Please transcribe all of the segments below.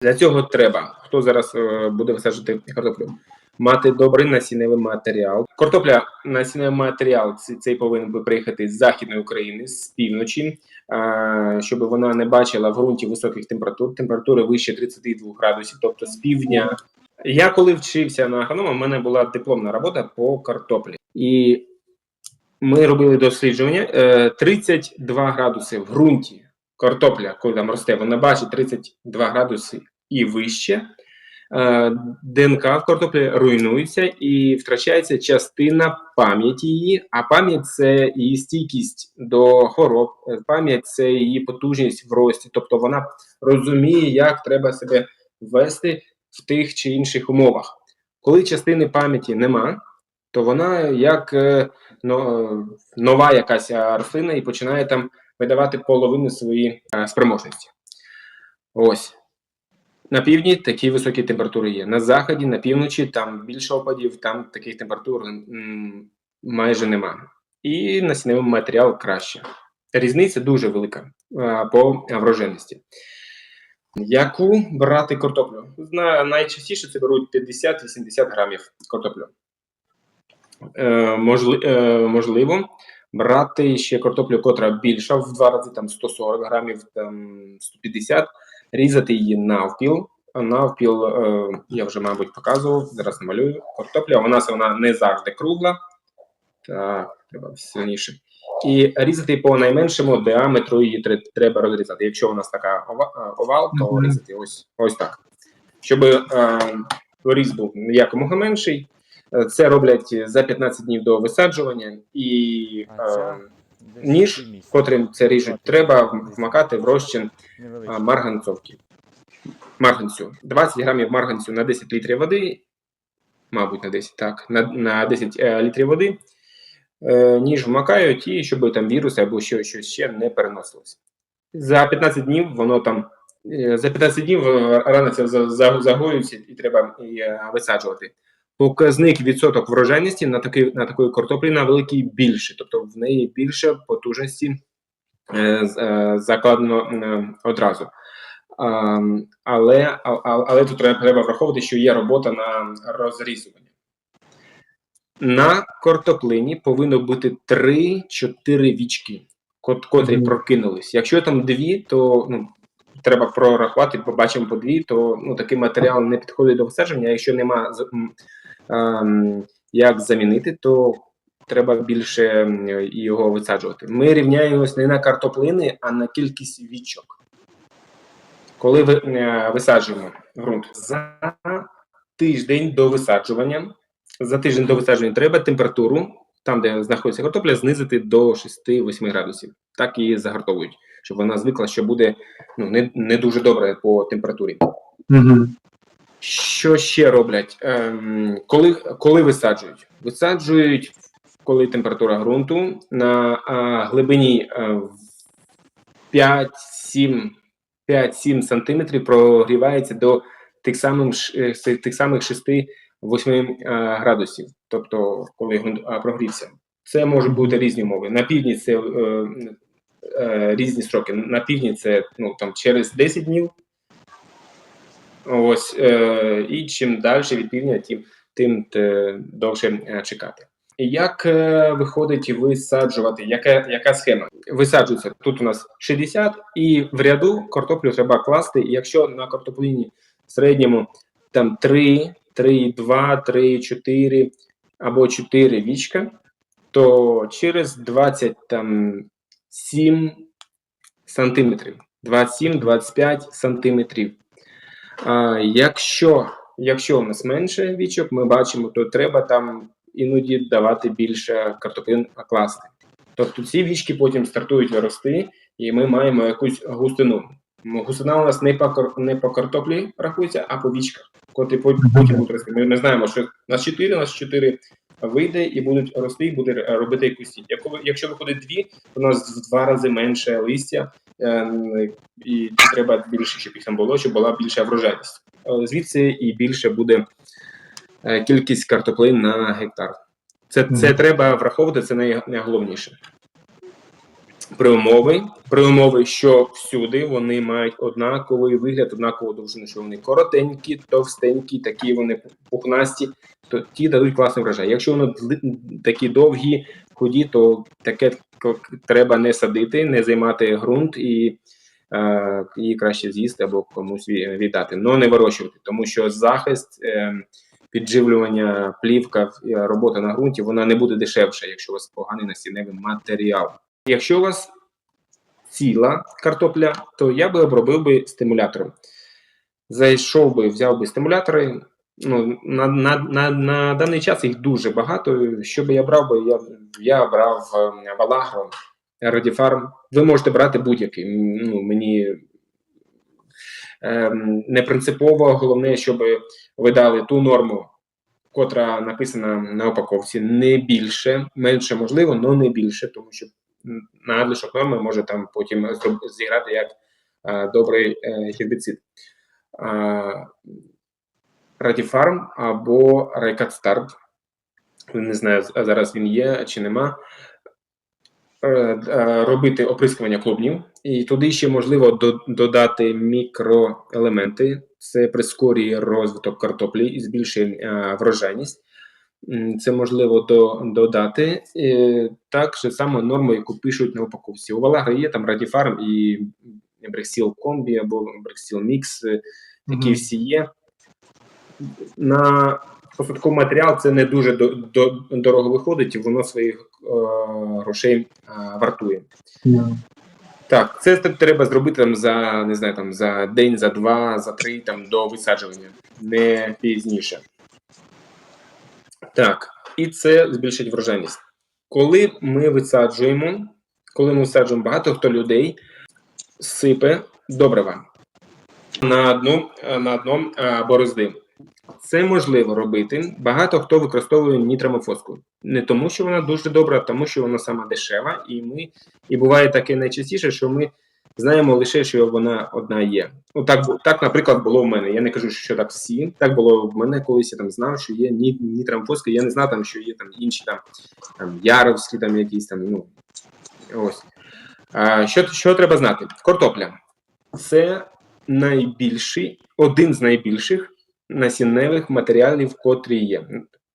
Для цього треба, хто зараз е, буде висаджувати картоплю, мати добрий насінневий матеріал. Картопля, насінневий матеріал цей, повинен приїхати з західної України, з півночі, е, щоб вона не бачила в ґрунті високих температур, температури вище 32 градусів, тобто з півдня. Я коли вчився на агронома, в мене була дипломна робота по картоплі. І ми робили дослідження е, 32 градуси в ґрунті. Картопля, коли там росте, вона бачить 32 градуси і вище. Е, ДНК в картоплі руйнується і втрачається частина пам'яті її, а пам'ять це її стійкість до хвороб, е, пам'ять це її потужність в рості, тобто вона розуміє, як треба себе вести в тих чи інших умовах. Коли частини пам'яті нема, то вона як е, нова якась рослина і починає там видавати половину свої е, спроможності. Ось. На півдні такі високі температури є. На заході, на півночі, там більше опадів, там таких температур майже нема. І насінневий матеріал краще. Різниця дуже велика а, по врожайності. Яку брати картоплю? Найчастіше це беруть 50-80 грамів картоплю. Е, е, можливо, брати ще картоплю, котра більша в два рази, там 140 грамів, там 150, різати її навпіл. Навпіл, е, я вже, мабуть, показував, зараз намалюю. Картопля, у нас вона не завжди кругла. Так, треба сильніше. І різати по найменшому діаметру її треба розрізати. Якщо у нас така е, овал, то Мгм. різати ось, ось так. Щоб е, різ був якомога менший. Е, Це роблять за 15 днів до висаджування, і е, ніж, котрим це ріжуть, треба вмакати в розчин марганцовки. Марганцю. 20 грамів марганцю на 10 літрів води, мабуть, на 10, так, на, на 10 е, літрів води, е, ніж вмакають, і щоб там віруси або що, щось ще не переносилося. За 15 днів воно там. е, За 15 днів е, рано це за- за- загоюється і треба е, висаджувати. Показник відсоток врожайності на такий на такої картоплі на великий більше, тобто в неї більше потужності е, е, закладено е, одразу. А, але, а, але тут треба, треба враховувати, що є робота на розрізування. На картоплині повинно бути 3-4 вічки, кот- котрі Мгм. прокинулись. Якщо там дві, то ну, треба прорахувати, побачимо по дві, то ну, такий матеріал не підходить до висадження. А якщо нема з- м, ем, як замінити, то треба більше його висаджувати. Ми рівняємось не на картоплини, а на кількість вічок. Коли ви, е, висаджуємо ґрунт за тиждень до висаджування, за тиждень до висаджування треба температуру, там, де знаходиться картопля, знизити до 6-8 градусів. Так її загартовують, щоб вона звикла, що буде ну, не, не дуже добре по температурі. Угу. Що ще роблять? Ем, коли, коли висаджують? Висаджують, коли температура ґрунту на а, глибині е, 5-7 5-7 сантиметрів прогрівається до тих самих, е, тих самих 6-8 е, градусів, тобто коли ґрунт прогрівся. Це можуть бути різні умови. На півдні це е, е, різні строки. На півдні це ну, там, через 10 днів. Ось, е, і чим далі від півдня, тим, тим е, довше е, чекати. Як е, виходить висаджувати? Яка, яка схема? Висаджується тут у нас 60, і в ряду картоплю треба класти. І якщо на картоплині в середньому там 3, 3, 2, 3, 4 або 4 вічка, то через 27 сантиметрів, 27-25 сантиметрів. А, якщо, якщо у нас менше вічок, ми бачимо, то треба там іноді давати більше картоплин класти. Тобто ці вічки потім стартують рости, і ми маємо якусь густину. Густина у нас не по, не по картоплі рахується, а по вічках, котрі потім, будуть рости. Ми не знаємо, що у нас 4, у нас 4 вийде і будуть рости, і буде робити якусь сіть. Якщо, виходить дві, то у нас в два рази менше листя, і треба більше, щоб їх там було, щоб була більша врожайність. Е, Звідси і більше буде е, кількість картоплин на гектар. Це, це треба враховувати, це найголовніше. при умови, при умови, що всюди вони мають однаковий вигляд, однакову довжину, що вони коротенькі, товстенькі, такі вони пухнасті, то ті дадуть класний врожай. Якщо вони такі довгі, худі, то таке треба не садити, не займати ґрунт і е, її краще з'їсти або комусь ві- віддати, но не вирощувати, тому що захист. Е, Підживлювання, плівка, е, робота на ґрунті, вона не буде дешевша, якщо у вас поганий насінневий матеріал. Якщо у вас ціла картопля, то я би обробив би стимулятором. Зайшов би, взяв би стимулятори. Ну, на, на, на, на даний час їх дуже багато. Що би я брав би, я, я брав е, Валагро, Радіфарм. Ви можете брати будь-який. Ну, мені ем, не принципово, головне, щоб ви дали ту норму, котра написана на упаковці, не більше, менше можливо, але не більше, тому що надлишок норми може там потім зіграти як е, добрий е, гербіцид. Е, Радіфарм або Райкат Старт. Не знаю, зараз він є чи нема. Е, е, Робити оприскування клубнів, і туди ще можливо додати мікроелементи. Це прискорює розвиток картоплі і збільшує е, врожайність. Це можливо додати. Так же само норму, яку пишуть на упаковці. У Валагри є там Радіфарм і Брексіл Комбі або Брексіл Мікс. е, Такі Мгм. всі є. На посадковий матеріал це не дуже до, до, дорого виходить, і воно своїх е, грошей е, вартує. Так, це треба зробити там за не знаю, там за день, за два, за три там до висаджування, не пізніше. Так, і це збільшить врожайність. Коли ми висаджуємо, коли ми висаджуємо багато хто людей сипе добрива на е, на дно е, борозди. Це можливо робити. Багато хто використовує нітрамофоску. Не тому, що вона дуже добра, а тому що вона сама дешева, і ми і буває таке найчастіше, що ми знаємо лише, що вона одна є. Ну так, так, наприклад, було в мене. Я не кажу, що так всі. Так було в мене колись. Я там знав, що є ні, нітрамофоска. Я не знав там, що є там інші там, там яровські, там якісь там. Ну ось. А, що, що треба знати? Картопля це найбільший, один з найбільших насінневих матеріалів, котрі є.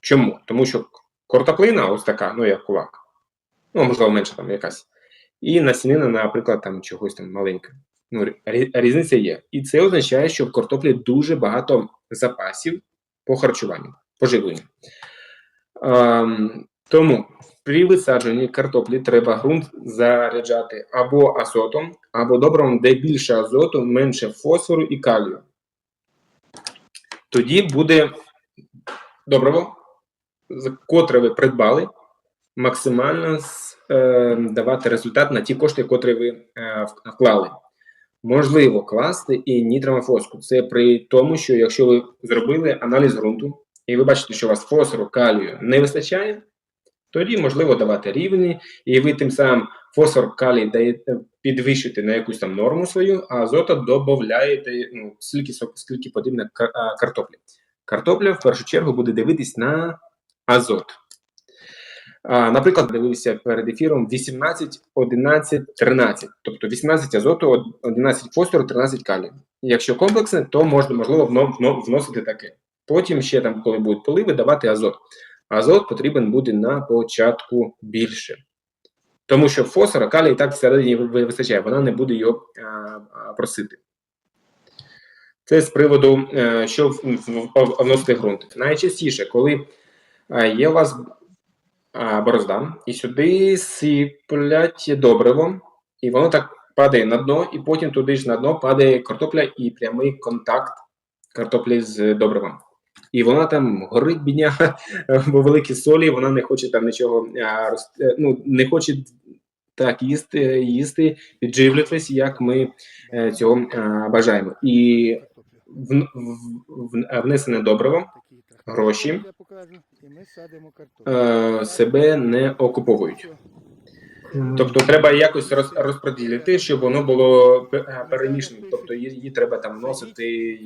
Чому? Тому що картоплина, ось така, ну як кулак, ну можливо менша там якась, і насінина, наприклад, там чогось там маленька. Ну, різниця є. І це означає, що в картоплі дуже багато запасів по харчуванню, по живленню. Ем, тому при висадженні картоплі треба ґрунт заряджати або азотом, або добривом, де більше азоту, менше фосфору і калію. Тоді буде добриво, з- котре ви придбали, максимально е, давати результат на ті кошти, котрі ви е, вклали. Можливо класти і нітрамофоску. Це при тому, що якщо ви зробили аналіз ґрунту, і ви бачите, що у вас фосфору, калію не вистачає, тоді можливо давати рівні, і ви тим самим фосфор, калій даєте підвищуєте на якусь там норму свою, а азота додаєте ну, скільки, скільки потрібно картоплі. Картопля в першу чергу буде дивитись на азот. А, наприклад, дивився перед ефіром 18, 11, 13. Тобто 18 азоту, 11 фосфору, 13 калію. Якщо комплексне, то можна можливо вно- вно- вносити таке. Потім ще там, коли будуть поливи, давати азот. Азот потрібен буде на початку більше. Тому що фосфора, калій так всередині ви- ви- вистачає, вона не буде його а, а, просити. Це з приводу, е, що вносити ґрунт. Найчастіше, коли е, є у вас борозда, і сюди сиплять добриво, і воно так падає на дно, і потім туди ж на дно падає картопля і прямий контакт картоплі з добривом. І вона там горить бідня, бо великі солі, вона не хоче там нічого а, е, ну, не хоче так їсти, їсти, підживлюватись, як ми е, цього е, бажаємо. І в, в, в, внесене добриво, гроші е, себе не окуповують. Тобто треба якось роз, розподілити, щоб воно було пе- Тобто її, треба там носити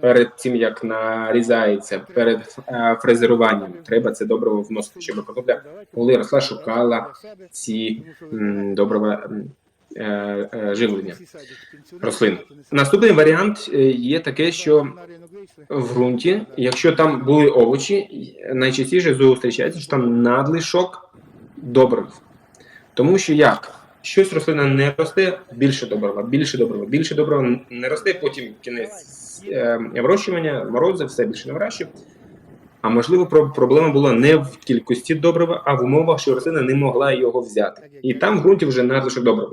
перед тим, як нарізається, перед е, фрезеруванням. Треба це добриво вносити, щоб картопля, коли росла, шукала ці м, добрива е, е, живлення рослин. Наступний варіант е, є таке, що в ґрунті, якщо там були овочі, найчастіше зустрічається, що там надлишок добрив. Тому що як? Щось рослина не росте, більше добрива, більше добрива, більше добрива не росте, потім кінець е, вирощування, морози, все більше не вирощує. А можливо, про- проблема була не в кількості добрива, а в умовах, що рослина не могла його взяти. І там в ґрунті вже надлишок добрива.